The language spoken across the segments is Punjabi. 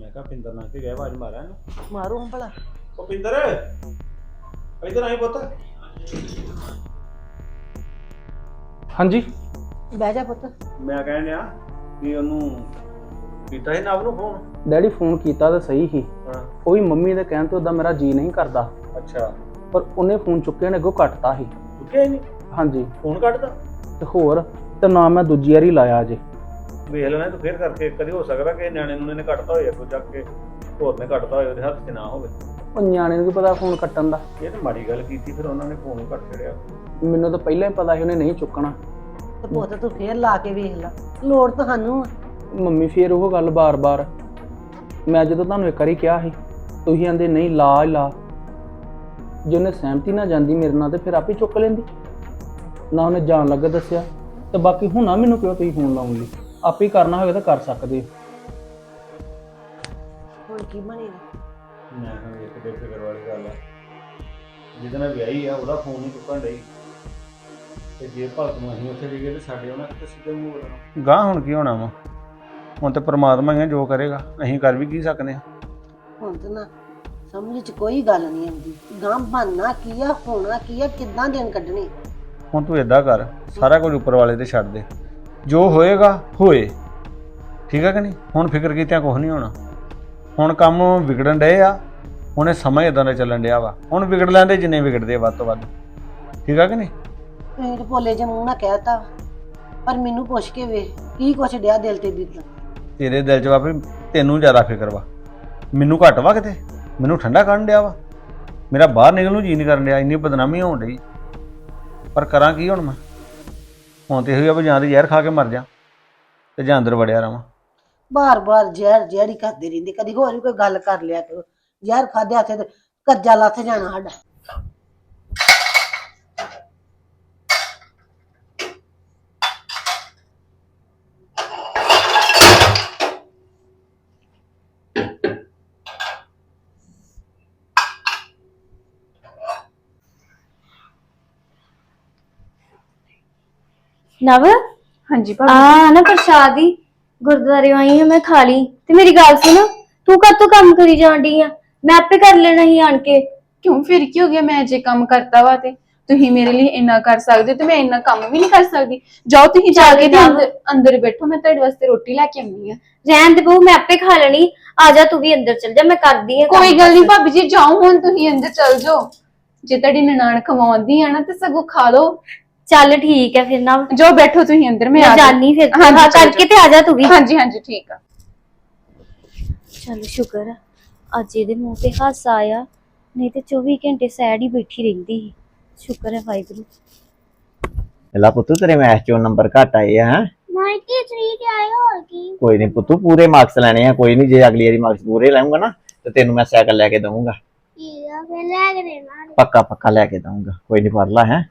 ਮੈਂ ਕਿਹਾ ਪਿੰਦਰ ਨਾਲ ਤੇ ਗਿਆ ਆਵਾਜ਼ ਮਾਰਿਆ ਇਹਨੂੰ? ਮਾਰੋ ਹਾਂ ਭਲਾ। ਉਹ ਪਿੰਦਰ ਇੱਧਰ ਆਈ ਪੁੱਤ। ਹਾਂਜੀ। ਬਹਿ ਜਾ ਪੁੱਤ। ਮੈਂ ਕਹਿਣ ਡਿਆ ਵੀ ਉਹਨੂੰ ਕੀਤਾ ਸੀ ਨਵ ਨੂੰ ਫੋਨ? ਡੈਡੀ ਫੋਨ ਕੀਤਾ ਤਾਂ ਸਹੀ ਸੀ। ਹਾਂ। ਉਹ ਵੀ ਮੰਮੀ ਦੇ ਕਹਿਣ ਤੋਂ ਉਦਾਂ ਮੇਰਾ ਜੀ ਨਹੀਂ ਕਰਦਾ। ਅੱਛਾ। ਪਰ ਉਹਨੇ ਫੋਨ ਚੁੱਕਿਆ ਨੇ ਅੱਗੋਂ ਕੱਟਤਾ ਸੀ। ਚੁੱਕਿਆ ਨਹੀਂ? ਹਾਂਜੀ। ਫੋਨ ਕੱਟਦਾ? ਤੇ ਹੋਰ ਤੇ ਨਾ ਮੈਂ ਦੂਜੀ ਵਾਰੀ ਲਾਇਆ ਅਜੇ। ਵੇਖ ਲੈਣਾ ਤੂੰ ਫੇਰ ਕਰਕੇ ਕਦੀ ਹੋ ਸਕਦਾ ਕਿ ਨਿਆਣੇ ਨੂੰ ਇਹਨੇ ਕੱਟਤਾ ਹੋਇਆ ਕੋਈ ਚੱਕ ਕੇ ਹੋਰ ਨੇ ਕੱਟਤਾ ਹੋਇਆ ਉਹਦੇ ਹੱਥ 'ਚ ਨਾ ਹੋਵੇ। ਉਹ ਨਿਆਣੇ ਨੂੰ ਕੀ ਪਤਾ ਫੋਨ ਕੱਟਣ ਦਾ? ਇਹ ਤਾਂ ਮਾੜੀ ਗੱਲ ਕੀਤੀ ਫਿਰ ਉਹਨਾਂ ਨੇ ਫੋਨ ਕੱਟ ਛੜਿਆ ਮੈਨੂੰ ਤਾਂ ਪਹਿਲਾਂ ਹੀ ਪਤਾ ਸੀ ਉਹਨੇ ਨਹੀਂ ਚੁੱਕਣਾ। ਤੇ ਪੁੱਤ ਤੂੰ ਫੇਰ ਲਾ ਕੇ ਵੇਖ ਲੈ ਲੋੜ ਤੁਹਾਨੂੰ ਆ। ਮੰਮੀ ਫੇਰ ਉਹ ਗੱਲ ਬਾਰ-ਬਾਰ। ਮੈਂ ਜਦੋਂ ਤੁਹਾਨੂੰ ਇੱਕ ਵਾਰੀ ਕਿਹਾ ਸੀ ਤੁਸੀਂ ਆਂਦੇ ਨਹੀਂ ਲਾ ਹੀ ਲਾ। ਜੇ ਉਹਨੇ ਸਹਿਮਤੀ ਨਾ ਜਾਂਦੀ ਮੇਰੇ ਨਾਲ ਤੇ ਫਿਰ ਆਪੇ ਚੁੱਕ ਲੈਂਦੀ। ਨਾ ਉਹਨੇ ਜਾਣ ਲੱਗਾ ਦੱਸਿਆ ਤੇ ਬਾਕੀ ਹੁਣਾ ਮੈਨੂੰ ਕਿਉਂ ਤੁਸੀਂ ਫੋਨ ਲਾਉਣ ਲਈ ਆਪੇ ਹੀ ਕਰਨਾ ਹੋਵੇ ਤਾਂ ਕਰ ਸਕਦੇ ਹੋ। ਹੁਣ ਕੀ ਬਣੇਗਾ ਮੈਂ ਕਿਹਾ ਇੱਕ ਦੇ ਫਿਕਰ ਵਾਲੀ ਗੱਲ ਆ। ਜਿਹਦੇ ਨਾਲ ਵਿਆਹੀ ਆ ਉਹਦਾ ਫੋਨ ਨਹੀਂ ਚੁੱਕਣ ਡਈ। ਤੇ ਜੇ ਭਗਤ ਨੂੰ ਅਸੀਂ ਉੱਥੇ ਜਾਈਏ ਤੇ ਸਾਡੇ ਉਹਨਾਂ ਕਿਤੇ ਸਿੱਧੇ ਮੂੰਹ ਬੋਲਣਾ ਗਾਂ ਹੁਣ ਕੀ ਹੋਣਾ ਵਾ? ਹੁਣ ਤੇ ਪ੍ਰਮਾਤਮਾ ਹੀ ਆ ਜੋ ਕਰੇਗਾ। ਅਸੀਂ ਕਰ ਵੀ ਕੀ ਸਕਦੇ ਆ ਹੁਣ ਤਾਂ ਨਾ ਸਮਝ ਚ ਕੋਈ ਗੱਲ ਨਹੀਂ ਆਉਂਦੀ। ਗਾਂ ਬਣਨਾ ਕੀ ਆ ਹੋਣਾ ਕੀ ਆ ਕਿੱਦਾਂ ਦਿਨ ਕੱਢਣੇ? ਹੁਣ ਤੂੰ ਏਦਾਂ ਕਰ ਸਾਰਾ ਕੁਝ ਉੱਪਰ ਵਾਲੇ ਤੇ ਛੱਡ ਦੇ। ਜੋ ਹੋਏਗਾ ਹੋਏ। ਠੀਕ ਹੈ ਕਿ ਨਹੀਂ? ਹੁਣ ਫਿਕਰ ਕੀਤਿਆਂ ਕੁਝ ਨਹੀਂ ਹੋਣਾ। ਹੁਣ ਕੰਮ ਵਿਗੜਨ ਡਏ ਆ ਹੁਣੇ ਸਮਾਂ ਇਦਾਂ ਦਾ ਚੱਲਣ ਡਿਆ ਵਾ। ਹੁਣ ਵਿਗੜ ਲੈਂਦੇ ਜਿੰਨੇ ਵਿਗੜਦੇ ਆ ਵੱਧ ਤੋਂ ਵੱਧ। ਠੀਕ ਹੈ ਕਿ ਨਹੀਂ? ਤੁਸੀਂ ਤੇ ਭੋਲੇ ਜਿਹੇ ਮੂੰਹ ਨਾਲ ਕਹਿਤਾ ਪਰ ਮੈਨੂੰ ਪੁੱਛ ਕੇ ਵੇਖ ਕੀ ਕੁਛ ਡਿਆ ਦਿਲ ਤੇ ਬੀਤਦਾ ਤੇਰੇ ਦਿਲ 'ਚ ਵਾ ਵੀ ਤੈਨੂੰ ਜ਼ਿਆਦਾ ਫਿਕਰ ਵਾ। ਮੈਨੂੰ ਘੱਟ ਵਾ ਕਿਤੇ? ਮੈਨੂੰ ਠੰਡਾ ਕਰਨ ਡਿਆ ਵਾ। ਮੇਰਾ ਬਾਹਰ ਨਿਕਲਣ ਨੂੰ ਜੀ ਨਹੀਂ ਕਰਨ ਡਿਆ। ਇੰਨੀ ਬਦਨਾਮੀ ਹੋਣ ਡਈ। ਪਰ ਕਰਾਂ ਕੀ ਹੁਣ ਮੈਂ? ਹੁਣ ਤੇ ਇਹੋ ਹੀ ਆ ਵੀ ਜਾਂ ਤੇ ਜ਼ਹਿਰ ਖਾ ਕੇ ਮਰ ਜਾ ਤੇ ਜਾਂ ਅੰਦਰ ਵੜਿਆ ਰਵਾਂ। ਬਾਰ-ਬਾਰ ਜ਼ਹਿਰ ਜ਼ਹਿਰ ਹੀ ਕਰਦੇ ਰਹਿੰਦੇ, ਕਦੀ ਹੋਰ ਵੀ ਕੋਈ ਗੱਲ ਕਰ ਲਿਆ ਕਰੋ। ਜ਼ਹਿਰ ਖਾਦੇ ਹੱਥੇ ਤੇ ਕਰਜ਼ਾ ਲੱਥ ਜਾਣਾ ਸਾਡਾ। ਨਵ? ਹਾਂਜੀ ਭਾਬੀ। ਆ ਨਾ ਪ੍ਰਸ਼ਾਦੀ ਗੁਰਦੁਆਰੇ ਆਈ ਹਾਂ ਮੈਂ ਖਾ ਲਈ ਤੇ ਮੇਰੀ ਗੱਲ ਸੁਣ ਤੂੰ ਕਦ ਤੋਂ ਕੰਮ ਕਰੀ ਜਾਂਦੀ ਆ? ਮੈਂ ਆਪੇ ਕਰ ਲੈਣਾ ਹੀ ਆਣ ਕੇ। ਕਿਉਂ? ਫਿਰ ਕੀ ਹੋ ਗਿਆ? ਮੈਂ ਜੇ ਕੰਮ ਕਰਤਾ ਵਾ ਤੇ ਤੁਸੀਂ ਮੇਰੇ ਲਈ ਇੰਨਾ ਕਰ ਸਕਦੇ ਹੋ ਤੇ ਮੈਂ ਇੰਨਾ ਕੰਮ ਵੀ ਨਹੀਂ ਕਰ ਸਕਦੀ। ਜਾਓ ਤੁਸੀਂ ਜਾ ਕੇ ਤੇ ਅੰਦਰ ਅੰਦਰ ਬੈਠੋ ਮੈਂ ਤੁਹਾਡੇ ਵਾਸਤੇ ਰੋਟੀ ਲੈ ਕੇ ਆਉਂਦੀ ਆ ਰਹਿਣ ਦੇ ਬਹੂ ਮੈਂ ਆਪੇ ਖਾ ਲੈਣੀ। ਆ ਜਾ ਤੂੰ ਵੀ ਅੰਦਰ ਚਲ ਜਾ ਮੈਂ ਕਰਦੀ ਆ ਕੰਮ। ਕੋਈ ਗੱਲ ਨਹੀਂ ਭਾਬੀ ਜੀ ਜਾਓ ਹੁਣ ਤੁਸੀਂ ਅੰਦਰ ਚਲ ਜਾਓ। ਜੇ ਤੁਹਾਡੀ ਨਨਾਣ ਖਵਾਉਂਦੀ ਆ ਨਾ ਤੇ ਸਗੋਂ ਖਾ ਲਓ। ਚੱਲ ਠੀਕ ਹੈ ਫਿਰ ਨਾ। ਜਾਓ ਬੈਠੋ ਤੁਸੀਂ ਅੰਦਰ ਮੈਂ ਮੈਂ ਆ ਜਾਨੀ ਫਿਰ ਹਾਂਜੀ, ਹਾਂ ਚਲੋ, ਕਰਕੇ ਤੇ ਆ ਜਾ ਤੂੰ ਵੀ। ਹਾਂਜੀ ਹਾਂਜੀ ਠੀਕ ਆ। ਚੱਲ ਸ਼ੁਕਰ ਆ, ਅੱਜ ਇਹਦੇ ਮੂੰਹ ਤੇ ਹਾਸਾ ਆਇਆ। ਨਹੀਂ ਤੇ 24 ਘੰਟੇ ਸੈਡ ਹੀ ਬੈਠੀ ਰਹਿੰਦੀ ਸੀ। ਸ਼ੁਕਰ ਹੈ ਵਾਹਿਗੁਰੂ। ਲਾ ਪੁੱਤੂ ਤੇਰੇ ਮੈਥ ਚੋਂ ਨੰਬਰ ਘੱਟ ਆਏ ਆ ਹੈਂ? 93 ਤੇ ਆਏ ਹੋਰ ਕੀ? ਕੋਈ ਨਹੀਂ ਪੁੱਤੂ ਪੂਰੇ ਮਾਰਕਸ ਲੈਣੇ ਆ। ਕੋਈ ਨਹੀਂ ਜੇ ਅਗਲੀ ਵਾਰੀ ਮਾਰਕਸ ਪੂਰੇ ਲਾਉਂਗਾ ਨਾ ਤੇ ਤੈਨੂੰ ਮੈਂ ਸਾਈਕਲ ਲੈ ਕੇ ਦਊਂਗਾ। ਠੀਕ ਆ ਫਿਰ ਲੈ ਕੇ ਦੇਣਾ। ਪੱਕਾ ਪੱਕਾ ਲੈ ਕੇ ਦਊਂਗਾ। ਕੋਈ ਨਹੀਂ ਪੜ ਲਾ ਹੈ?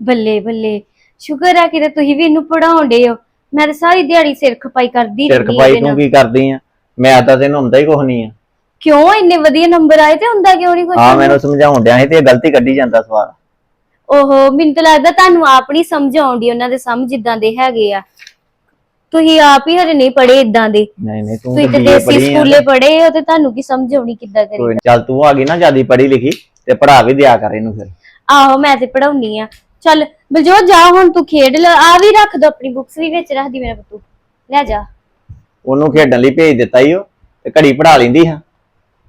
ਬੱਲੇ ਬੱਲੇ ਸ਼ੁਕਰ ਆ ਕਿ ਤੁਸੀਂ ਵੀ ਇਹਨੂੰ ਪੜਾਉਂਦੇ ਹੋ। ਮੈਂ ਤਾਂ ਸਾਰੀ ਦਿਹਾੜੀ ਸਿਰ ਖਪਾਈ ਕਰਦੀ ਸਿਰ ਖਪਾਈ ਤੂੰ। ਕੀ ਕਰਦੀ ਆ? ਮੈਂ ਤਾਂ ਤੈਨੂੰ ਹੁੰਦਾ ਹੀ ਕੁਝ ਨਹੀਂ ਆ। ਕਿਉਂ? ਇੰਨੇ ਵਧੀਆ ਨੰਬਰ ਆਏ ਤੇ ਹੁੰਦਾ ਕਿਉਂ ਨਹੀਂ ਕੁਝ ਹਾਂ ਮੈਨੂੰ ਸਮਝਾਉਣ ਡਿਆ ਸੀ ਤੇ ਇਹ ਗਲਤੀ ਕੱਢੀ ਜਾਂਦਾ ਸਵਾਲ। ਓਹੋ ਮੈਨੂੰ ਤਾਂ ਲੱਗਦਾ ਤੁਹਾਨੂੰ ਆਪ ਨਹੀਂ ਸਮਝ ਆਉਂਦੀ ਉਹਨਾਂ ਦੇ ਸਮਝ ਜਿੱਦਾਂ ਦੇ ਹੈਗੇ ਆ। ਤੁਸੀਂ ਆਪ ਹੀ ਹਰੇ ਨਹੀਂ ਪੜੇ ਇਦਾਂ ਦੇ। ਨਹੀਂ ਨਹੀਂ ਤੂੰ ਤੁਸੀਂ ਤਾਂ ਦੇਸੀ ਸਕੂਲੇ ਪੜੇ ਹੋ ਤੇ ਤੁਹਾਨੂੰ ਕੀ ਸਮਝ ਆਉਣੀ ਕਿੱਦਾਂ ਕਰੀ ਚੱਲ ਤੂੰ ਆ ਗਈ ਨਾ ਜਿਆਦੀ ਪੜ੍ਹੀ ਲਿਖੀ ਤੇ ਪੜਾ ਵੀ ਦਿਆ ਕਰ ਇਹਨੂੰ ਫਿਰ। ਆਹੋ ਮੈਂ ਤੇ ਪੜਾਉਣੀ ਆ। ਚੱਲ ਬਲਜੋਤ ਜਾ ਹੁਣ ਤੂੰ ਖੇਡ ਲੈ ਆ ਵੀ ਰੱਖ ਦੋ ਆਪਣੀ ਬੁੱਕਸ ਵੀ ਵਿੱਚ ਰੱਖ ਦੀ ਮੇਰਾ ਪੁੱਤੂ ਲੈ ਜਾ। ਉਹਨੂੰ ਖੇਡਣ ਲਈ ਭੇਜ ਦਿੱਤਾ ਹੀ ਉਹ ਤੇ ਘੜੀ ਪੜਾ ਲੈਂਦੀ ਹਾਂ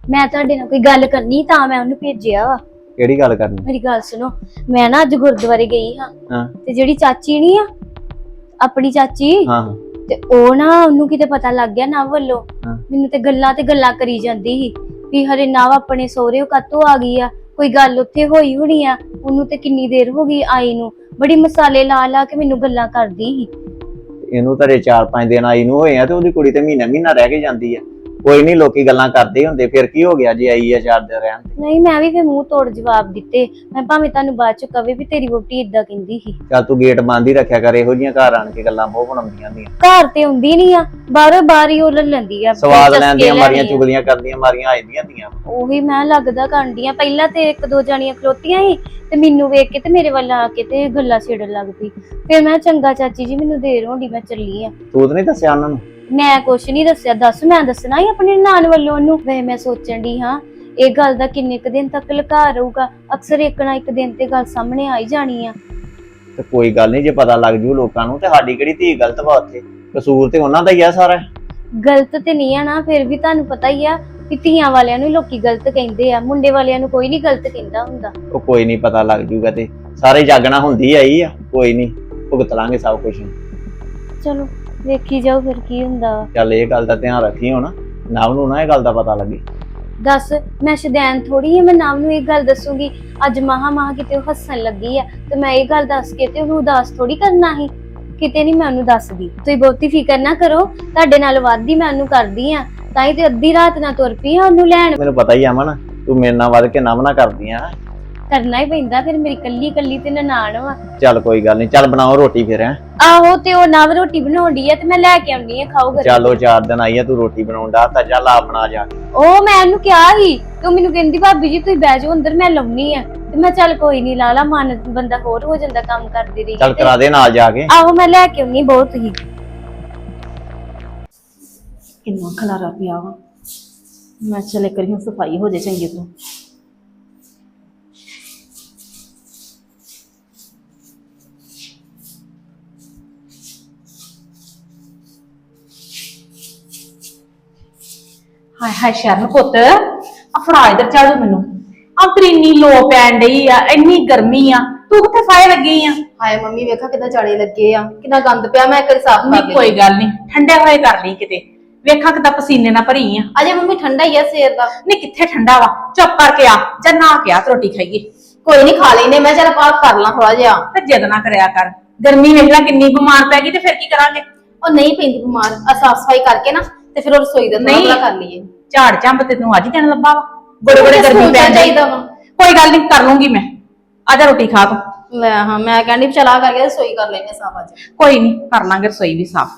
ਮੈਂ ਤੁਹਾਡੇ ਨਾਲ ਕੋਈ ਗੱਲ ਕਰਨੀ ਤਾਂ ਮੈਂ ਉਹਨੂੰ ਭੇਜਿਆ ਵਾ। ਕਿਹੜੀ ਗੱਲ ਕਰਨੀ? ਮੇਰੀ ਗੱਲ ਸੁਣੋ ਮੈਂ ਨਾ ਅੱਜ ਗੁਰਦੁਆਰੇ ਗਈ ਹਾਂ। ਹਾਂ। ਤੇ ਜਿਹੜੀ ਚਾਚੀ ਨਹੀਂ ਆ ਆਪਣੀ ਚਾਚੀ ਹਾਂ। ਹਾਂ ਤੇ ਉਹ ਨਾ ਉਹਨੂੰ ਕਿਤੇ ਪਤਾ ਲੱਗ ਗਿਆ ਨਾ ਵੱਲੋਂ। ਹਾਂ। ਮੈਨੂੰ ਤੇ ਗੱਲਾਂ ਤੇ ਗੱਲਾਂ ਕਰੀ ਜਾਂਦੀ ਸੀ ਵੀ ਹਰੇ ਨਾਵ ਆਪਣੇ ਸਹੁਰੇ ਕਾਤੋਂ ਆ ਗਈ ਆ? ਕੋਈ ਗੱਲ ਉੱਥੇ ਹੋਈ ਹੋਣੀ ਆ, ਉਹਨੂੰ ਤੇ ਕਿੰਨੀ ਦੇਰ ਹੋ ਗਈ ਆਈ ਨੂੰ। ਬੜੀ ਮਸਾਲੇ ਲਾ ਲਾ ਕੇ ਮੈਨੂੰ ਗੱਲਾਂ ਕਰਦੀ ਸੀ। ਇਹਨੂੰ ਤੇਰੇ 4-5 ਦਿਨ ਆਈ ਨੂੰ ਹੋਏ ਆ ਤੇ ਉਹਦੀ ਕੁੜੀ ਤੇ ਮਹੀਨਾ ਮਹੀਨਾ ਰਹਿ ਕੇ ਜਾਂਦੀ ਆ। ਕੋਈ ਨਹੀਂ ਲੋਕੀ ਗੱਲਾਂ ਕਰਦੇ ਹੁੰਦੇ ਫਿਰ ਕੀ ਹੋ ਗਿਆ ਜੇ ਆਈ ਆ ਚਾਰ ਦਿਨ ਰਹਿਣ ਤੇ? ਨਹੀਂ ਮੈਂ ਵੀ ਫੇ ਮੂੰਹ ਤੋੜ ਜਵਾਬ ਦਿੱਤੇ। ਮੈਂ ਭਾਵੇਂ ਤੁਹਾਨੂੰ ਬਾਅਦ ਚ ਕਵੇ ਵੀ ਤੇਰੀ ਵੋਟੀ ਇਦਾਂ ਕਹਿੰਦੀ ਸੀ। ਚੱਲ ਤੂੰ ਗੇਟ ਬੰਦ ਹੀ ਰੱਖਿਆ ਕਰ ਇਹੋ ਜੀਆਂ ਘਰ ਆਣ ਕੇ ਗੱਲਾਂ ਬਹੁਤ ਬਣਾਉਂਦੀਆਂ ਹੁੰਦੀਆਂ। ਘਰ ਤੇ ਹੁੰਦੀ ਨਹੀਂ ਆ ਬਾਹਰੋਂ ਬਾਹਰ ਹੀ ਉਹ ਲੈ ਲੈਂਦੀ ਆ ਸਵਾਦ ਚਸਕੇ ਲੈਂਦੀਆਂ ਮਾਰੀਆਂ ਆ। ਚੁਗਲੀਆਂ ਕਰਦੀਆਂ ਮਾਰੀਆਂ ਆਈਆਂ ਹੁੰਦੀਆਂ ਉਹੀ ਮੈਂ ਲੱਗਦਾ ਕਰਦੀਆਂ ਪਹਿਲਾਂ ਤੇ ਇੱਕ ਦੋ ਜਾਣੀਆਂ ਖਲੋਤੀਆਂ ਸੀ ਤੇ ਮੈਨੂੰ ਵੇਖ ਕੇ ਤੇ ਮੇਰੇ ਵੱਲ ਆ ਕੇ ਤੇ ਗੱਲਾਂ ਛੇੜਨ ਲੱਗ ਪਈ। ਫਿਰ ਮੈਂ ਚੰਗਾ ਚਾਚੀ ਜੀ ਮੈਨੂੰ ਦੇਰ ਹੋਣੀ ਮੈਂ ਚੱਲੀ ਆ। ਤੂੰ ਤਾਂ ਨਹੀਂ ਦੱਸਿਆ ਉਹਨਾਂ ਨੂੰ? ਮੈਂ ਕੁਛ ਨਹੀਂ ਦੱਸਿਆ। ਦੱਸ ਮੈਂ ਦੱਸਣਾ ਹੀ ਆਪਣੇ ਨਾਨ ਵੱਲੋਂ ਉਹਨੂੰ। ਵੇ ਮੈਂ ਸੋਚਣ ਦੀ ਹਾਂ ਇਹ ਗੱਲ ਦਾ ਕਿੰਨੇ ਕੁ ਦਿਨ ਤੱਕ ਲੁਕਾ ਰਹੂਗਾ? ਅਕਸਰ ਇੱਕ ਨਾ ਇੱਕ ਦਿਨ ਤੇ ਗੱਲ ਸਾਹਮਣੇ ਆ ਹੀ ਜਾਣੀ ਆ। ਤੇ ਕੋਈ ਗੱਲ ਨਹੀਂ ਜੇ ਪਤਾ ਲੱਗ ਜੂ ਲੋਕਾਂ ਨੂੰ ਤੇ ਸਾਡੀ ਕਿਹੜੀ ਧੀ ਗਲਤ ਵਾ ਉੱਥੇ? ਕਸੂਰ ਤੇ ਉਹਨਾਂ ਦਾ ਹੀ ਆ ਸਾਰਾ। ਗਲਤ ਤੇ ਨਹੀਂ ਆ ਨਾ ਫਿਰ ਵੀ ਤੁਹਾਨੂੰ ਪਤਾ ਹੀ ਆ ਕਿ ਧੀਆਂ ਵਾਲਿਆਂ ਨੂੰ ਲੋਕੀ ਗਲਤ ਕਹਿੰਦੇ ਆ। ਮੁੰਡੇ ਵਾਲਿਆਂ ਨੂੰ ਕੋਈ ਨਹੀਂ ਗਲਤ ਕਹਿੰਦਾ ਹੁੰਦਾ। ਉਹ ਕੋਈ ਨਹੀਂ ਪਤਾ ਲੱਗ ਜੂਗਾ ਤੇ। ਸਾਰੇ ਜਾਗਣਾ ਹੁੰਦੀ ਆਈ ਆ। ਕੋਈ ਨਹੀਂ ਭੁਗਤ ਲਾਂਗੇ ਸਭ ਕੁਝ ਚਲੋ। ਵੇਖੀ ਜਾਓ ਫਿਰ ਕੀ ਹੁੰਦਾ। ਵਾ। ਚੱਲ ਇਹ ਗੱਲ ਦਾ ਧਿਆਨ ਰੱਖੀ ਹੁਣ ਨਵ ਨੂੰ ਨਾ ਇਹ ਗੱਲ ਦਾ ਪਤਾ ਲੱਗੇ। ਦੱਸ ਮੈਂ ਸ਼ਦੈਨ ਥੋੜੀ ਆ ਮੈਂ ਨਾਮ ਨੂੰ ਇਹ ਗੱਲ ਦੱਸੂਗੀ। ਅੱਜ ਮਹਾ ਮਹਾ ਕਿਤੇ ਉਹ ਹੱਸਣ ਲੱਗੀ ਆ ਤੇ ਮੈਂ ਇਹ ਗੱਲ ਦੱਸ ਕੇ ਤੇ ਉਹਨੂੰ ਉਦਾਸ ਥੋੜੀ ਕਰਨਾ ਸੀ। ਕਿਤੇ ਨਹੀਂ ਮੈਂ ਉਹਨੂੰ ਦੱਸਦੀ। ਤੁਸੀਂ ਬਹੁਤੀ ਫਿਕਰ ਨਾ ਕਰੋ ਤੁਹਾਡੇ ਨਾਲ ਵਾਦੀ ਮੈਂ ਉਹਨੂੰ ਕਰਦੀ ਆ ਤਾਂ ਹੀ ਤੇ ਅੱਧੀ ਰਾਤ ਨਾ ਤੁਰ ਪਈ ਆ ਉਹਨੂੰ ਲੈਣ। ਮੈਨੂੰ ਪਤਾ ਹੀ ਆ ਮਨ ਤੂੰ ਮੇਰੇ ਨਾਲ ਵੱਧ ਕੇ ਨਵ ਨਾ ਕਰਦੀ ਆ। ਕਰਨਾ ਹੀ ਪੈਂਦਾ ਫਿਰ ਮੇਰੀ ਕੱਲੀ ਕੱਲੀ ਤੇ ਨਨਾਣ ਵਾ। ਚੱਲ ਕੋਈ ਗੱਲ ਨਹੀਂ ਚੱਲ ਬਣਾਓ ਰੋਟੀ ਫਿਰ ਹੈ। ਆਹੋ ਤੇ ਉਹ ਨਵ ਰੋਟੀ ਬਣਾਉਂਦੀ ਆ ਤੇ ਮੈਂ ਲੈ ਕੇ ਆਉਣੀ ਆ ਖਾਓ ਘਰੇ। ਚੱਲ ਉਹ ਚਾਰ ਦਿਨ ਆਈ ਆ ਤੂੰ ਰੋਟੀ ਬਣਾਉਣ ਦਾ ਤਾਂ ਚੱਲ ਆ ਬਣਾ ਜਾ। ਉਹ ਮੈਂ ਉਹਨੂੰ ਕਿਹਾ ਸੀ ਤੂੰ ਮੈਨੂੰ ਕਹਿੰਦੀ ਭਾਬੀ ਜੀ ਤੁਸੀਂ ਬਹਿ ਜਾਓ ਅੰਦਰ ਮੈਂ ਲਾਉਣੀ ਆ। ਤੇ ਮੈਂ ਚੱਲ ਕੋਈ ਨਹੀਂ ਲਾ ਲਾ ਮਨ ਬੰਦਾ ਹੋਰ ਹੋ ਜਾਂਦਾ ਕੰਮ ਕਰਦੀ ਰਹੀ ਚੱਲ ਕਰਾ ਦੇ ਨਾਲ ਜਾ ਕੇ। ਆਹੋ ਮੈਂ ਲੈ ਕੇ ਆਉਣੀ ਬਹੁਤ ਹੀ। ਕਿੰਨਾ ਖਲਾਰਾ ਪਿਆ ਵਾ। ਮੈਂ ਚਲੇ ਕਰੀ ਸਫ਼ਾਈ ਹੋ ਜੇ ਚੰਗੀ ਤੋਂ। ਹਾਏ ਹਾਏ ਸ਼ਰਨ ਪੁੱਤ ਆ ਫੜਾ ਇਧਰ ਝਾੜੂ ਮੈਨੂੰ। ਆ ਤੇਰੀ ਇੰਨੀ ਲੋ ਪੈਣ ਡਈ ਆ ਇੰਨੀ ਗਰਮੀ ਆ ਤੂੰ ਕਿੱਥੇ ਫਾਇ ਲੱਗੀ ਆ? ਹਾਏ ਮੰਮੀ ਵੇਖਾ ਕਿਦਾਂ ਚਾੜੇ ਲੱਗੇ ਆ ਕਿੰਨਾ ਗੰਦ ਪਿਆ ਮੈਂ ਇੱਕ ਵਾਰੀ ਸਾਫ਼ ਕਰ ਨਹੀਂ ਲਈ ਕੋਈ ਗੱਲ ਨਹੀਂ ਠੰਡੇ ਹੋਏ ਕਰ ਲਈ ਕਿਤੇ। ਵੇਖਾਂ ਕਿਦਾਂ ਪਸੀਨੇ ਨਾਲ ਭਰੀ ਆ। ਅਜੇ ਮੰਮੀ ਠੰਡਾ ਹੀ ਆ ਸਵੇਰ ਦਾ। ਨਹੀਂ ਕਿੱਥੇ ਠੰਡਾ ਵਾ? ਚੁੱਪ ਕਰਕੇ ਆ ਜਾਂ ਨਾ ਕਿਆ ਰੋਟੀ ਖਾਈਏ। ਕੋਈ ਨਹੀਂ ਖਾ ਲੈਨੇ ਮੈਂ ਚੱਲ ਪਾਕ ਕਰ ਲਾਂ ਥੋੜਾ ਜਿਹਾ। ਤੇ ਜਿੱਦ ਨਾ ਕਰਿਆ ਕਰ। ਗਰਮੀ ਵੇਖ ਲੈ ਕਿੰਨੀ ਬਿਮਾਰ ਪੈ ਗਈ ਤੇ ਫਿਰ ਕੀ ਕਰਾਂਗੇ? ਉਹ ਨਹੀਂ ਪੈਂਦੀ ਬਿਮਾਰ ਆ ਸਾਫ਼ ਸਫ਼ਾਈ ਕਰਕੇ ਨਾ ਤੇ ਫਿਰ ਉਹ ਰਸੋਈ ਦਾ ਥੋੜਾ ਨਹੀਂ। ਭਲਾ ਕਰ ਲਈਏ। ਝਾੜ ਝੰਬ ਤੇ ਤੈਨੂੰ ਅੱਜ ਹੀ ਦੇਣ ਲੱਭਾ ਵਾ। ਬੜੇ ਬੜੇ ਗਰਮੀ ਪੈ ਜਾਣਾ ਚਾਹੀਦਾ ਵਾ। ਕੋਈ ਗੱਲ ਨਹੀਂ ਕਰ ਲੂੰਗੀ ਮੈਂ। ਆ ਜਾ ਰੋਟੀ ਖਾ ਤੂੰ। ਲੈ ਹਾਂ ਮੈਂ ਕਹਿੰਦੀ ਵੀ ਚਲਾ ਕਰਕੇ ਰਸੋਈ ਕਰ ਲੈਨੇ ਸਾਫ਼ ਅੱਜ। ਕੋਈ ਨਹੀਂ ਕਰ ਲਾਂਗੇ ਰਸੋਈ ਵੀ ਸਾਫ਼।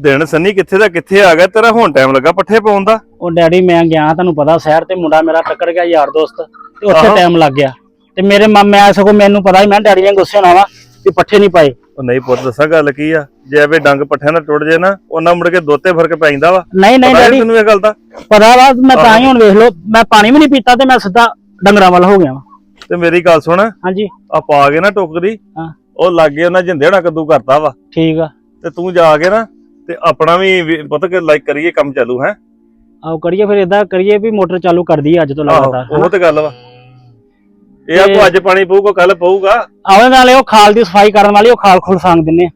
ਦਿਨ ਸੰਨੀ ਕਿੱਥੇ ਦਾ ਕਿੱਥੇ ਆ ਗਿਆ ਤੇਰਾ ਹੁਣ ਟਾਈਮ ਲੱਗਾ ਪੱਠੇ ਪਾਉਣ ਦਾ? ਉਹ ਡੈਡੀ ਮੈਂ ਗਿਆ ਤੁਹਾਨੂੰ ਪਤਾ ਸ਼ਹਿਰ ਤੇ ਮੁੰਡਾ ਮੇਰਾ ਟੱਕਰ ਗਿਆ ਯਾਰ ਦੋਸਤ ਤੇ ਉੱਥੇ ਆਹੋ। ਟਾਈਮ ਲੱਗ ਗਿਆ। ਤੇ ਮੇਰੇ ਮਾਂ ਮੈਂ ਸਗੋਂ ਮੈਨੂੰ ਪਤਾ ਹੀ ਮੈਂ ਡੈਡੀ ਨੇ ਗੁੱਸੇ ਨਾਲ ਵਾ ਵੀ ਪੱਠੇ ਨਹੀਂ ਪਾਏ। ਉਹ ਨਹੀਂ ਪੁੱਤ ਦੱਸਾਂ ਗੱਲ ਕੀ ਆ? ਜੇ ਐਵੇਂ ਡੰਗ ਪੱਠਿਆਂ ਨਾਲ ਟੁੱਟ ਜੇ ਨਾ ਉਹਨਾਂ ਮੁੜ ਕੇ ਦੋਤੇ ਫ਼ਰਕ ਪੈ ਜਾਂਦਾ ਵਾ। ਨਹੀਂ ਨਹੀਂ ਪਤਾ ਨੀ ਡੈਡੀ। ਤੈਨੂੰ ਇਹ ਗੱਲ ਦਾ? ਪਤਾ ਵਾ ਮੈਂ ਤਾਂ ਹੀ ਹੁਣ ਵੇਖ ਲਓ ਮੈਂ ਪਾਣੀ ਵੀ ਨਹੀਂ ਪੀਤਾ ਤੇ ਮੈਂ ਸਿੱਧਾ ਡੰਗਰਾਂ ਵੱਲ ਹੋ ਗਿਆ ਵਾਂ। ਤੇ ਮੇਰੀ ਗੱਲ ਸੁਣ। ਹਾਂਜੀ। ਆ ਪਾ ਕੇ ਨਾ ਟੋਕਰੀ ਹਾਂ। ਉਹ ਲਾਗੇ ਉਹਨਾਂ ਜਿੰਦੇ ਹੋਣਾ ਕੱਦੂ ਕਰਤਾ ਵਾ। ਠੀਕ ਆ। ਤੇ ਤੂੰ ਜਾ ਕੇ ਨਾ ਤੇ ਆਪਣਾ ਵੀ ਪਤਾ ਕਿ ਲਾਈਕ ਕਰੀਏ ਕੰਮ ਚਾਲੂ ਹੈ? ਆਓ ਕਰੀਏ ਫਿਰ ਇਦਾਂ ਕਰੀਏ ਵੀ ਮੋਟਰ ਚਾਲੂ ਕਰ ਦਈਏ ਅੱਜ ਤੋਂ ਲਗਾਤਾਰ ਉਹ ਤੇ ਗੱਲ ਵਾ। ਇਹ ਆ ਤੇ- ਕੋ ਅੱਜ ਪਾਣੀ ਪਊਗਾ ਕੱਲ ਪਊਗਾ। ਆਵੇ ਨਾਲੇ ਉਹ ਖਾਲ ਦੀ ਸਫ਼ਾਈ ਕਰਨ ਵਾਲੀ ਉਹ ਖਾਲ ਖੁਲ ਸੰਗ ਦਿੰਨੇ।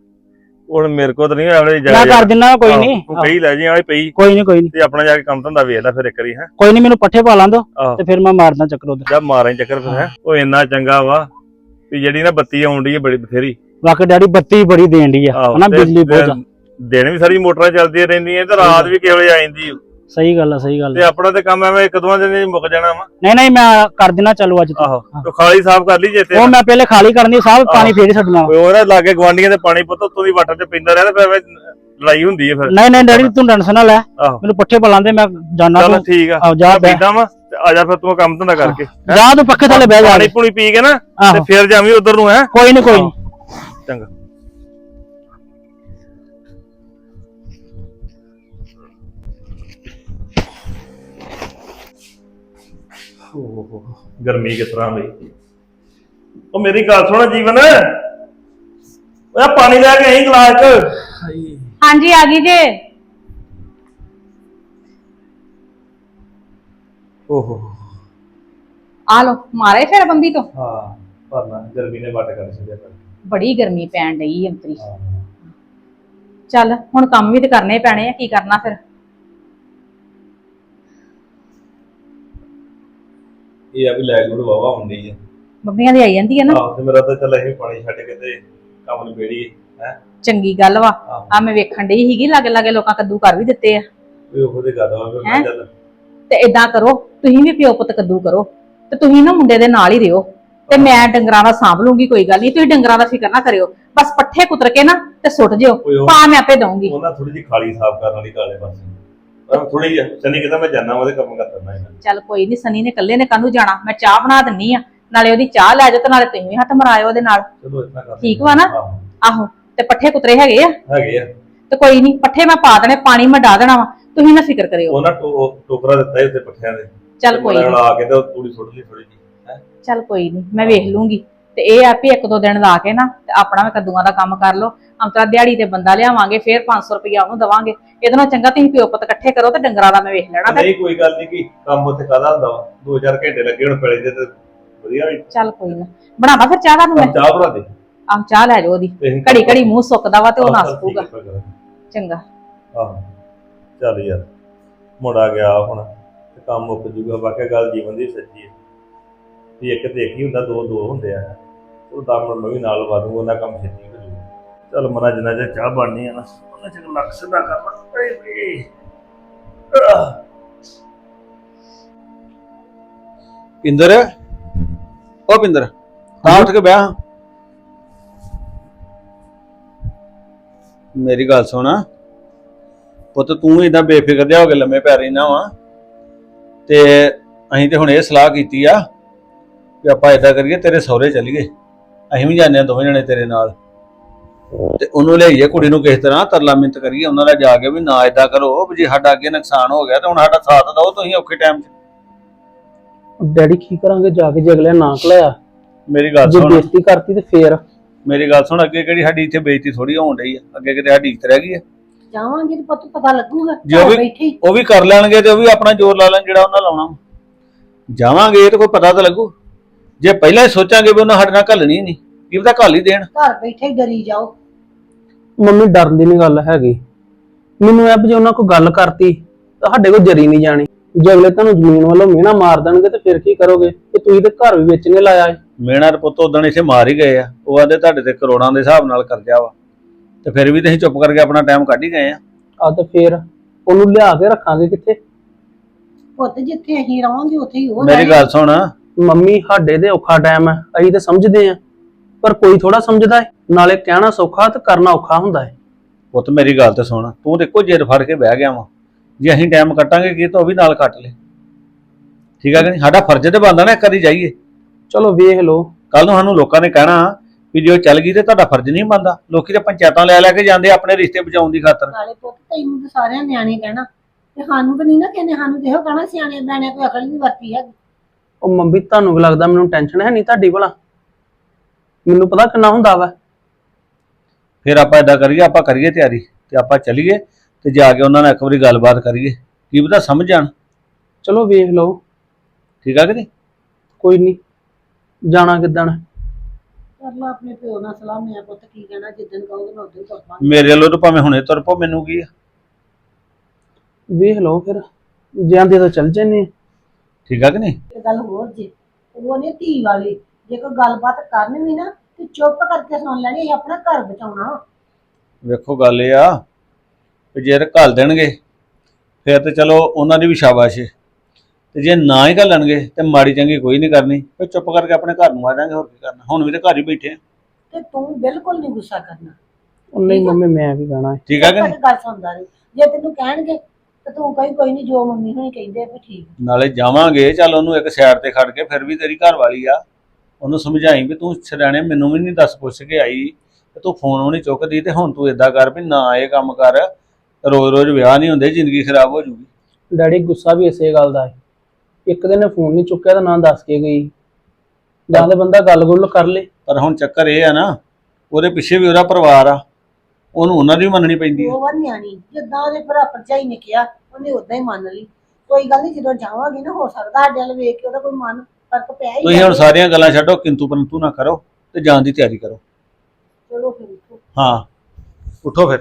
ਹੁਣ ਮੇਰੇ ਕੋਲ ਤਾਂ ਨਹੀਂ ਆਵਲੇ ਜਾ ਮੈਂ ਕਰ ਦਿੰਨਾ ਕੋਈ ਨਹੀਂ। ਤੂੰ ਕਹੀ ਲੈ ਜੀ ਆਲੇ ਪਈ। ਕੋਈ ਨਹੀਂ ਕੋਈ ਨਹੀਂ। ਤੇ ਆਪਣਾ ਜਾ ਕੇ ਕੰਮ ਧੰਦਾ ਵੇਖ ਲੈ ਫਿਰ ਇੱਕ ਵਾਰੀ ਹੈ? ਕੋਈ ਨਹੀਂ ਮੈਨੂੰ ਪੱਠੇ ਪਾ ਲਾਂ ਦੋ ਤੇ ਫਿਰ ਮੈਂ ਮਾਰਦਾ ਚੱਕਰ ਉਧਰ। ਜਾਂ ਮਾਰਾਂ ਚੱਕਰ ਫਿਰ ਹੈ? ਉਹ ਇੰਨਾ ਚੰਗਾ ਵਾ ਵੀ ਜਿਹੜੀ ਨਾ ਬੱਤੀ ਆਉਂਦੀ ਹੈ ਬੜੀ ਬਥੇਰੀ। ਵਾਕਈ ਡੈਡੀ ਬੱਤੀ ਬੜੀ ਦੇਣ ਦੀ ਆ ਹਨਾ ਬਿਜਲੀ ਬਹੁਤ ਆ। ਦਿਨ- ਵੀ ਸਾਰੀ ਮੋਟਰਾਂ ਚੱਲਦੀਆਂ ਰਹਿੰਦੀਆਂ ਤੇ ਰਾਤ ਵੀ ਕਿਵੇਂ ਆ ਜਾਂਦੀ ਓ। ਸਹੀ ਗੱਲ ਆ ਸਹੀ ਗੱਲ ਤੇ ਆ। ਆਪਣਾ ਤੇ ਕੰਮ ਐਵੇਂ ਇੱਕ ਦੋ ਦਿਨ ਹੀ ਮੁੱਕ ਜਾਣਾ ਵਾ। ਨਹੀਂ ਨਹੀਂ ਮੈਂ ਕਰ ਦੇਣਾ ਚਾਲੂ ਅੱਜ ਤੋਂ। ਆਹੋ ਤੂੰ ਖਾਲੀ ਸਾਫ਼ ਕਰ ਲਈ ਜੇ ਤੇ ਉਹ ਮੈਂ ਪਹਿਲੇ ਖਾਲੀ ਕਰਨੀ ਸਾਹਿਬ ਪਾਣੀ ਫੇਰ ਹੀ ਛੱਡਣਾ। ਵਾ। ਕੋਈ ਹੋਰ ਲਾਗੇ ਗਵਾਂਡੀਆਂ ਦੇ ਪਾਣੀ ਪੁੱਤ ਉੱਤੋਂ ਦੀ ਵਾਟਰ ਤੇ ਪੈਂਦਾ ਰਿਹਾ ਤੇ ਫਿਰ ਐਵੇਂ ਲੜਾਈ ਹੁੰਦੀ ਹੈ ਫਿਰ। ਨਹੀਂ ਨਹੀਂ ਡੈਡੀ ਤੂੰ ਟੈਨਸ਼ਨ ਨਾ ਲੈ। ਆਹੋ। ਮੈਨੂੰ ਪੱਠੇ ਪਲਾਉਂਦੇ ਮੈਂ ਜਾਣਾ ਚੱਲ ਤੂੰ। ਠੀਕ ਆ। ਆਹੋ, ਜਾ ਮੈਂ ਬੈ- ਪੀਂਦਾ ਵਾ ਤੇ ਆ ਜਾ ਫਿਰ ਤੂੰ ਕੰਮ ਧੰਦਾ ਕਰਕੇ? ਜਾ ਤੂੰ ਪੱਖੇ ਥੱਲੇ ਬਹਿ ਜਾ। ਪਾਣੀ ਪੂਣੀ ਪੀ ਕੇ ਨਾ ਤੇ ਆਹੋ। ਫਿਰ ਜਾਵੀਂ ਉਧਰ ਨੂੰ ਹੈ। ਕੋਈ ਨਹੀਂ ਕੋਈ ਨੀ। ਚੰਗਾ। ਓਹ ਗਰਮੀ ਕਿਸ ਤਰ੍ਹਾਂ ਲਈ ਉਹ ਮੇਰੀ ਗੱਲ ਸੁਣ ਜੀਵਨ। ਓਏ ਪਾਣੀ ਲੈ ਕੇ ਆਈ ਗਲਾਸ ਚ। ਹਾਂਜੀ ਆ ਗਈ ਜੇ। ਓਹੋ। ਆ ਲੋ ਮਾਰੇ ਫਿਰ ਬੰਬੀ ਤੋਂ? ਹਾਂ ਪਰਨਾ ਗਰਮੀ ਨੇ ਵੱਟ ਕਰ ਛੱਡਿਆ ਪਰ। ਬੜੀ ਗਰਮੀ ਪੈਣ ਡਈ ਅੰਤਰੀ। ਚੱਲ ਹੁਣ ਕੰਮ ਵੀ ਤੇ ਕਰਨੇ ਪੈਣੇ ਆ ਕੀ ਕਰਨਾ ਫਿਰ? ਇਹ ਆ ਵੀ ਲੈ ਗੁੜ ਵਾਵਾ ਹੁੰਦੀ ਹੈ ਬੰਬੀਆਂ ਦੀ ਆਈ ਜਾਂਦੀ ਆ ਨਾ? ਆਹ ਤੇ ਮੇਰਾ ਤਾਂ ਚੱਲ ਅਸੀਂ ਪਾਣੀ ਛੱਡ ਕੇ ਤੇ ਕੰਮ ਨਿਬੇੜੀਏ ਹੈਂ? ਚੰਗੀ ਗੱਲ ਵਾ। ਆਹੋ। ਆ ਮੈਂ ਵੇਖਣ ਡਈ ਸੀਗੀ ਲਾਗੇ ਲਾਗੇ ਲੋਕਾਂ ਕੱਦੂ ਕਰ ਵੀ ਦਿੱਤੇ ਆ। ਵੀ ਉਹੋ ਦੀ ਗੱਲ ਵਾ ਮੈਂ ਹੈਂ? ਚੱਲ। ਤੇ ਇਦਾਂ ਕਰੋ ਤੁਸੀਂ ਵੀ ਪਿਓ ਪੁੱਤ ਕੱਦੂ ਕਰੋ ਤੇ ਤੁਸੀਂ ਨਾ ਮੁੰਡੇ ਦੇ ਨਾਲ ਹੀ ਰਿਓ। ਤੇ ਮੈਂ ਡੰਗਰਾਂ ਦਾ ਸਾਂਭ ਲੂੰਗੀ ਕੋਈ ਗੱਲ ਨਹੀਂ ਤੁਸੀਂ ਡੰਗਰਾਂ ਦਾ ਫਿਕਰ ਨਾ ਕਰਿਓ। ਬਸ ਪੱਠੇ ਕੁਤਰ ਕੇ ਨਾ ਤੇ ਸੁੱਟ ਜਿਓ ਉਹ ਪਾ ਮੈਂ ਆਪੇ ਦਊਂਗੀ। ਉਹਨਾਂ ਥੋੜੀ ਜਿਹੀ ਖਾਲੀ ਸਾਫ਼ ਕਰਨ ਵਾਲੀ ਕਾਲੇ ਪਾਸੇ ਪਰ ਥੋੜੀ ਜਿਹੀ ਸਨੀ ਕਹਿੰਦਾ ਮੈਂ ਜਾਣਾ ਉਹਦੇ ਕੰਮ ਕਰ ਦਿੰਦਾ ਇਹਨਾਂ ਚੱਲ ਕੋਈ ਨਹੀਂ ਸਨੀ ਨੇ ਇਕੱਲੇ ਨੇ ਕਾਹਨੂੰ ਜਾਣਾ? ਮੈਂ ਚਾਹ ਬਣਾ ਦਿੰਨੀ ਆ। ਨਾਲੇ ਉਹਦੀ ਚਾਹ ਲੈ ਜਾਓ ਤੇ ਨਾਲੇ ਤੁਸੀਂ ਵੀ ਹੱਥ ਮਰਾਇਓ ਉਹਦੇ ਨਾਲ। ਚਲੋ ਇਤਨਾ ਕਰ ਠੀਕ ਵਾ ਨਾ? ਆਹੋ, ਆਹੋ ਤੇ ਪੱਠੇ ਕੁਤਰੇ ਹੈਗੇ ਆ? ਹੈਗੇ ਆ। ਤੇ ਕੋਈ ਨਹੀਂ ਪੱਠੇ ਮੈਂ ਪਾ ਦੇਣੇ ਪਾਣੀ ਮੈਂ ਡਾ ਦੇਣਾ ਵਾ। ਤੁਸੀਂ ਨਾ ਫਿਕਰ ਕਰਿਓ। ਉਹਨਾਂ ਟੋਕਰਾ ਦਿੱਤਾ ਸੀ ਉੱਤੇ ਪੱਠਿਆਂ ਦੇ। ਚੱਲ ਕੋਈ ਨਹੀਂ ਲਾ ਕੇ ਤੇ ਉਹ ਤੂੜੀ ਸੁੱਟ ਲਈ ਥੋੜੀ ਜਿਹੀ। ਚੱਲ ਕੋਈ ਨਹੀਂ ਮੈਂ ਵੇਖ ਲੂੰਗੀ। ਤੇ ਇਹ ਆ ਵੀ ਇੱਕ ਦੋ ਦਿਨ ਲਾ ਕੇ ਨਾ ਤੇ ਆਪਣਾ ਵੀ ਕੱਦੂਆਂ ਦਾ ਕੰਮ ਕਰ ਲਓ। ਅੰਤਰਾ ਦਿਹਾੜੀ ਤੇ ਬੰਦਾ ਲਿਆਵਾਂਗੇ ਫੇਰ 500 ਰੁਪਇਆ ਉਹਨੂੰ ਦਵਾਂਗੇ। ਇਹਦੇ ਨਾਲ ਚੰਗਾ ਤੁਸੀਂ ਪਿਓ ਪੁੱਤ ਇਕੱਠੇ ਕਰੋ ਤੇ ਡੰਗਰਾਂ ਦਾ ਮੈਂ ਵੇਖ ਲੈਣਾ ਤੇ। ਨਹੀਂ ਕੋਈ ਗੱਲ ਨਹੀਂ ਕਿ ਕੰਮ ਉੱਥੇ ਕਾਹਦਾ ਹੁੰਦਾ ਵਾ? ਦੋ ਚਾਰ ਘੰਟੇ ਲੱਗੇ ਹੁਣ ਪੈਲੇ ਦੇ ਤੇ ਵਧੀਆ ਵੀ। ਚੱਲ ਕੋਈ ਨਾ। ਬਣਾਵਾ ਫਿਰ ਚਾਹ ਤੁਹਾਨੂੰ ਮੈਂ? ਚਾਹ ਬਣਾ ਦੇ। ਆਹ ਚਾਹ ਲੈ ਜਾਓ ਉਹਦੀ। ਘੜੀ ਘੜੀ ਮੂੰਹ ਸੁੱਕਦਾ ਵਾ ਤੇ ਉਹ ਨੀ। ਚੰਗਾ। ਆਹੋ ਚੱਲ ਯਾਰ। ਮੁੰਡਾ ਗਿਆ ਹੁਣ ਤੇ ਕੰਮ ਮੁੱਕ ਜੂਗਾ ਵਾਕਿਆ ਗੱਲ ਜੀਵਨ ਦੀ ਸੱਚੀ ਹੈ। ਵੀ ਇੱਕ ਤੇ ਇੱਕ ਹੀ ਹੁੰਦਾ, ਦੋ ਦੋ ਹੁੰਦੇ ਆ। ਉਹ ਦਾ ਮੈਂ ਵੀ ਨਾਲ ਵਾਦੂ ਉਹਨਾਂ ਕੰਮ ਛੇਤੀ ਹੋ ਜੂਗਾ ਚੱਲ ਮਨਾ ਜਿੰਨਾ ਜੇ ਚਾਹ ਬਣਨੀ ਆ ਨਾ, ਉਹਨਾਂ ਚ ਲੱਕ ਸਿੱਧਾ ਕਰਨਾ ਏ ਵੀ ਪਿੰਦਰ? ਉਹ ਪਿੰਦਰ ਤਾਂ ਉੱਠ ਕੇ ਬਹਿ। ਹਾਂ। ਮੇਰੀ ਗੱਲ ਸੁਣ। ਪੁੱਤ, ਤੂੰ ਇਦਾਂ ਬੇਫਿਕਰ ਜਿਹਾ ਹੋ ਕੇ ਲੰਮੇ ਪੈ ਰਹਿਣਾ ਵਾ। ਤੇ ਅਸੀਂ ਤੇ ਹੁਣ ਇਹ ਸਲਾਹ ਕੀਤੀ ਆ ਕਿ ਆਪਾਂ ਇਦਾਂ ਕਰੀਏ ਤੇਰੇ ਸਹੁਰੇ ਚੱਲੀਏ। ਅਸੀਂ ਵੀ ਜਾਂਦੇ ਆ ਦੋਵੇਂ ਜਣੇ ਤੇਰੇ ਨਾਲ। ਤੇ ਉਹਨੂੰ ਲਿਆਈਏ ਕੁੜੀ ਨੂੰ ਕਿਸ ਤਰ੍ਹਾਂ ਤਰਲਾ ਮਿੰਤ ਕਰੀਏ। ਉਹਨਾਂ ਦਾ ਜਾ ਕੇ ਵੀ ਨਾ ਇਦਾਂ ਕਰੋ ਵੀ ਜੇ ਸਾਡਾ ਅੱਗੇ ਨੁਕਸਾਨ ਹੋ ਗਿਆ ਤਾਂ ਹੁਣ ਸਾਡਾ ਸਾਥ ਦਿਓ ਤੁਸੀਂ ਔਖੇ ਟਾਈਮ 'ਚ। ਡੈਡੀ ਕੀ ਕਰਾਂਗੇ? ਜਾ ਕੇ ਜੇ ਅਗਲੇ ਨਾ ਕਲਾਇਆ ਮੇਰੀ ਗੱਲ ਜੇ ਸੁਣ। ਬੇਇੱਜ਼ਤੀ ਕਰਤੀ ਤੇ ਫੇਰ। ਮੇਰੀ ਗੱਲ ਸੁਣ ਅੱਗੇ ਕਿਹੜੀ ਸਾਡੀ ਇੱਥੇ ਬੇਇੱਜ਼ਤੀ ਥੋੜੀ ਹੋਣ ਡਈ ਆ? ਅੱਗੇ ਕਿਤੇ ਸਾਡੀ ਇੱਜ਼ਤ ਰਹਿ ਗਈ ਆ? ਜਾਵਾਂਗੇ ਤੇ ਪੁੱਤ ਪਤਾ ਲੱਗੂਗਾ ਜੇ ਉਹ ਘਰ ਵੀ- ਹੀ। ਉਹ ਵੀ ਕਰ ਲੈਣਗੇ ਤੇ ਉਹ ਵੀ ਆਪਣਾ ਜ਼ੋਰ ਲਾ ਲੈਣ ਜਿਹੜਾ ਉਹਨਾਂ ਲਾਉਣਾ। ਜਾਵਾਂਗੇ ਤੇ ਕੋਈ ਪਤਾ ਤਾਂ ਲੱਗੂ। ਜੇ ਪਹਿਲਾਂ ਹੀ ਸੋਚਾਂਗੇ ਵੀ ਉਹਨਾਂ ਸਾਡੇ ਨਾਲ ਘੱਲਣੀ ਨਹੀਂ ਕੀ ਪਤਾ ਘੱਲ ਹੀ ਦੇਣ। ਘਰ ਬੈਠੇ ਹੀ ਡਰੀ ਜਾਓ। ਮੰਮੀ ਡਰਨ ਦੀ ਨਹੀਂ ਗੱਲ ਹੈਗੀ। ਮੈਨੂੰ ਇਹ ਵੀ ਜੇ ਉਹਨਾਂ ਕੋਈ ਗੱਲ ਕਰਤੀ ਤਾਂ ਸਾਡੇ ਕੋਲ ਜਰੀ ਨਹੀਂ ਜਾਣੀ। ਜੇ ਅਗਲੇ ਤੁਹਾਨੂੰ ਜ਼ਮੀਨ ਵੱਲੋਂ ਮਿਹਣਾ ਮਾਰ ਦੇਣਗੇ ਤੇ ਫਿਰ ਕੀ ਕਰੋਗੇ? ਤੇ ਤੁਸੀਂ ਤੇ ਘਰ ਵੀ ਵੇਚਣੇ ਲਾਇਆ ਏ। ਮੇਣਾ ਤੇ ਪੁੱਤ ਉਦਣ ਇੱਥੇ ਮਾਰ ਹੀ ਗਏ ਆ। ਉਹ ਆਂਦੇ ਤੁਹਾਡੇ ਤੇ ਕਰੋੜਾਂ ਦੇ ਹਿਸਾਬ ਨਾਲ ਕਰਜ਼ਾ ਵਾ। ਤੇ ਫਿਰ ਵੀ ਤੁਸੀਂ ਚੁੱਪ ਕਰਕੇ ਆਪਣਾ ਟਾਈਮ ਕੱਢ ਹੀ ਗਏ ਆ। ਆ ਤੇ ਫੇਰ ਉਹਨੂੰ ਲਿਆ ਕੇ ਰੱਖਾਂਗੇ ਕਿੱਥੇ? ਪੁੱਤ ਜਿੱਥੇ ਅਸੀਂ ਰਵਾਂਗੇ ਉੱਥੇ ਹੀ ਉਹ ਮੇਰੀ। ਗੱਲ ਸੁਣ। ਮੰਮੀ ਸਾਡੇ ਦੇ ਔਖਾ ਟਾਈਮ ਹੈ ਅਸੀਂ ਤੇ ਸਮਝਦੇ ਆ ਪਰ ਕੋਈ ਥੋੜਾ ਸਮਝਦਾ ਹੈ ਨਾਲੇ ਕਹਿਣਾ ਸੌਖਾ ਤੇ ਕਰਨਾ ਔਖਾ ਹੁੰਦਾ ਹੈ। ਪੁੱਤ ਮੇਰੀ ਗੱਲ ਤੇ ਸੁਣ ਤੂੰ ਤੇ ਇੱਕੋ ਜਿੱਦ ਫੜ ਕੇ ਬਹਿ ਗਿਆ ਵਾ। ਜੇ ਅਸੀਂ ਟਾਈਮ ਕੱਟਾਂਗੇ ਕੀ ਤਾਂ ਉਹ ਵੀ ਨਾਲ ਕੱਟ ਲੈ। ਠੀਕ ਆ ਕਿ ਨਹੀਂ? ਸਾਡਾ ਫਰਜ਼ ਤੇ ਬਣਦਾ ਨਾ ਕਦੀ ਜਾਈਏ। ਚਲੋ ਵੇਖ ਲਓ। ਕੱਲ ਨੂੰ ਸਾਨੂੰ ਲੋਕਾਂ ਨੇ ਕਹਿਣਾ ਵੀ ਜੇ ਉਹ ਚੱਲ ਗਈ ਤੇ ਤੁਹਾਡਾ ਫਰਜ਼ ਨਹੀਂ ਬਣਦਾ। ਲੋਕੀ ਤੇ ਪੰਚਾਇਤਾਂ ਲੈ ਲੈ ਕੇ ਜਾਂਦੇ ਆਪਣੇ ਰਿਸ਼ਤੇ ਬਚਾਉਣ ਦੀ ਖਾਤਰ। ਨਾਲੇ ਪੁੱਤ ਤੈਨੂੰ ਤਾਂ ਸਾਰਿਆਂ ਨਿਆਣੇ ਕਹਿਣਾ। ਤੇ ਸਾਨੂੰ ਤਾਂ ਨਹੀਂ ਨਾ ਕਹਿੰਦੇ ਸਾਨੂੰ ਤੇ ਇਹੋ ਕਹਿਣਾ ਸਿਆਣੇ ਬਿਆਣੇ ਕੋਈ ਅਕਲ ਨਹੀਂ ਵਰਤੀ ਹੈਗੀ। ਉਹ ਮੰਮੀ ਤੁਹਾਨੂੰ ਕੀ ਲੱਗਦਾ ਮੈਨੂੰ ਟੈਨਸ਼ਨ ਹੈ ਨਹੀਂ ਤੁਹਾਡੀ ਭਲਾ? ਮੈਨੂੰ ਪਤਾ ਕਿੰਨਾ ਹੁੰਦਾ ਵਾ। ਫਿਰ ਆਪਾਂ ਏਦਾਂ ਕਰੀਏ ਆਪਾਂ ਕਰੀਏ ਤਿਆਰੀ ਤੇ ਆਪਾਂ ਚੱਲੀਏ ਤੇ ਜਾ ਕੇ ਉਹਨਾਂ ਨਾਲ ਇੱਕ ਵਾਰੀ ਗੱਲਬਾਤ ਕਰੀਏ। ਕੀ ਪਤਾ ਸਮਝ ਜਾਣ। ਚਲੋ ਵੇਖ ਲਓ। ਠੀਕ ਆ ਕਿ ਨਹੀਂ? ਕੋਈ ਨਹੀਂ। ਜਾਣਾ ਕਿੱਦਣ? ਕਰ ਲਾ ਆਪਣੇ ਪਿਓ ਨਾਲ ਸਲਾਹ ਮੈਂ ਪੁੱਤ ਕੀ ਕਹਿਣਾ ਜਿੱਦਣ ਕਹੋਗੇ ਮੈਂ ਉਦੋਂ ਹੀ ਤੁਰ ਪਾਂਗੀ ਮੇਰੇ ਵੱਲੋਂ ਤਾਂ ਭਾਵੇਂ ਹੁਣੇ ਤੁਰ ਪਓ ਮੈਨੂੰ ਕੀ ਆ? ਵੇਖ ਲਓ ਫਿਰ। ਜਾਂਦੇ ਤਾਂ ਚੱਲ ਜੰਨੇ ਆ। ਠੀਕ ਆ ਕਿ ਨਹੀਂ? ਇਹ ਗੱਲ ਹੋਰ ਜੇ ਉਹ ਨੇ ਧੀ ਵਾਲੀ ਜੇ ਕੋਈ ਗੱਲਬਾਤ ਕਰਨੀ ਵੀ ਨਾ ਤੇ ਚੁੱਪ ਕਰਕੇ ਸੁਣ ਲੈਣੀ ਅਸੀਂ ਆਪਣਾ ਘਰ ਬਚਾਉਣਾ। ਵੇਖੋ ਗੱਲ ਇਹ ਆ ਕਿ ਜੇ ਇਹ ਘੱਲ ਦੇਣਗੇ ਫਿਰ ਤੇ ਚਲੋ ਉਹਨਾਂ ਦੀ ਵੀ ਸ਼ਾਬਾਸ਼ ਹੈ ਤੇ ਜੇ ਨਾ ਹੀ ਘੱਲਣਗੇ ਤੇ ਮਾੜੀ ਚੰਗੀ ਕੋਈ ਨਹੀਂ ਕਰਨੀ ਫਿਰ ਚੁੱਪ ਕਰਕੇ ਆਪਣੇ ਘਰ ਨੂੰ ਆ ਜਾਾਂਗੇ ਹੋਰ ਕੀ ਕਰਨਾ? ਹੁਣ ਵੀ ਤੇ ਘਰ ਹੀ ਬੈਠੇ ਆ। ਤੇ ਤੂੰ ਬਿਲਕੁਲ ਨਹੀਂ ਗੁੱਸਾ ਕਰਨਾ। ਉਹ ਨਹੀਂ ਮੰਮੀ ਮੈਂ ਕਹਿਣਾ ਹੈ। ਠੀਕ ਆ ਕਿ ਨਹੀਂ? ਗੱਲ ਸੁਣਦਾ ਰਹੀ। ਜੇ ਤੈਨੂੰ ਕਹਿਣਗੇ ਤੇ ਤੂੰ ਕਹੀ ਕੋਈ ਨਹੀਂ ਜੋ ਮੰਮੀ ਹੁਣੀ ਕਹਿੰਦੇ ਆ ਵੀ ਠੀਕ ਨਾਲੇ ਜਾਵਾਂਗੇ ਚੱਲ ਉਹਨੂੰ ਇੱਕ ਸਾਈਡ ਤੇ ਖੜ ਕੇ ਫਿਰ ਵੀ ਤੇਰੀ ਘਰ ਵਾਲੀ ਆ। ਉਹਨੂੰ ਸਮਝਾਈ ਵੀ ਤੂੰ ਸਿਰਾਣੇ ਮੈਨੂੰ ਵੀ ਨਹੀਂ ਦੱਸ ਪੁੱਛ ਕੇ ਆਈ ਤੇ ਤੂੰ ਫੋਨ ਉਹ ਨਹੀਂ ਚੁੱਕਦੀ ਤੇ ਹੁਣ ਤੂੰ ਇਦਾਂ ਕਰ ਵੀ ਨਾ ਇਹ ਕੰਮ ਕਰ ਰੋਜ਼ ਰੋਜ਼ ਵਿਆਹ ਨਹੀਂ ਹੁੰਦੇ ਜ਼ਿੰਦਗੀ ਖਰਾਬ ਹੋ ਜੂਗੀ। ਡੈਡੀ ਗੁੱਸਾ ਵੀ ਇਸੇ ਗੱਲ ਦਾ ਹੈ ਇੱਕ ਦਿਨ ਫੋਨ ਨਹੀਂ ਚੁੱਕਿਆ ਤਾਂ ਨਾ ਦੱਸ ਕੇ ਗਈ। ਜਾਂ ਤੇ ਬੰਦਾ ਗੱਲ-ਗੁੱਲ ਕਰ ਲੇ। ਪਰ ਹੁਣ ਚੱਕਰ ਇਹ ਆ ਨਾ ਉਹਦੇ ਪਿੱਛੇ ਵੀ ਉਹਦਾ ਪਰਿਵਾਰ ਆ। ਉਹਨੂੰ ਉਹਨਾਂ ਦੀ ਮੰਨਣੀ ਪੈਂਦੀ ਆ ਉਹ ਵਾਰ ਨਿਆਣੀ ਜਿੱਦਾਂ ਉਹਦੇ ਭਰਾ ਭਰਜਾਈ ਨੇ ਕਿਹਾ ਉਹਨੇ ਉਦਾਂ ਹੀ ਮੰਨ ਲਈ। ਕੋਈ ਗੱਲ ਨਹੀਂ ਜਦੋਂ ਜਾਵਾਂਗੇ ਨਾ ਹੋ ਸਕਦਾ ਸਾਡੇ ਵੱਲ ਵੇਖ ਕੇ ਉਹਦਾ ਕੋਈ ਮਨ ਫ਼ਰਕ ਪਿਆ ਹੀ ਤੁਸੀਂ ਹੁਣ ਜਾਵੇ। ਸਾਰੀਆਂ ਗੱਲਾਂ ਛੱਡੋ ਕਿੰਤੂ ਪਰੰਤੂ ਨਾ ਕਰੋ ਤੇ ਜਾਣ ਦੀ ਤਿਆਰੀ ਕਰੋ। ਚਲੋ ਫਿਰ ਉੱਠੋ। ਹਾਂ। ਉੱਠੋ ਫਿਰ।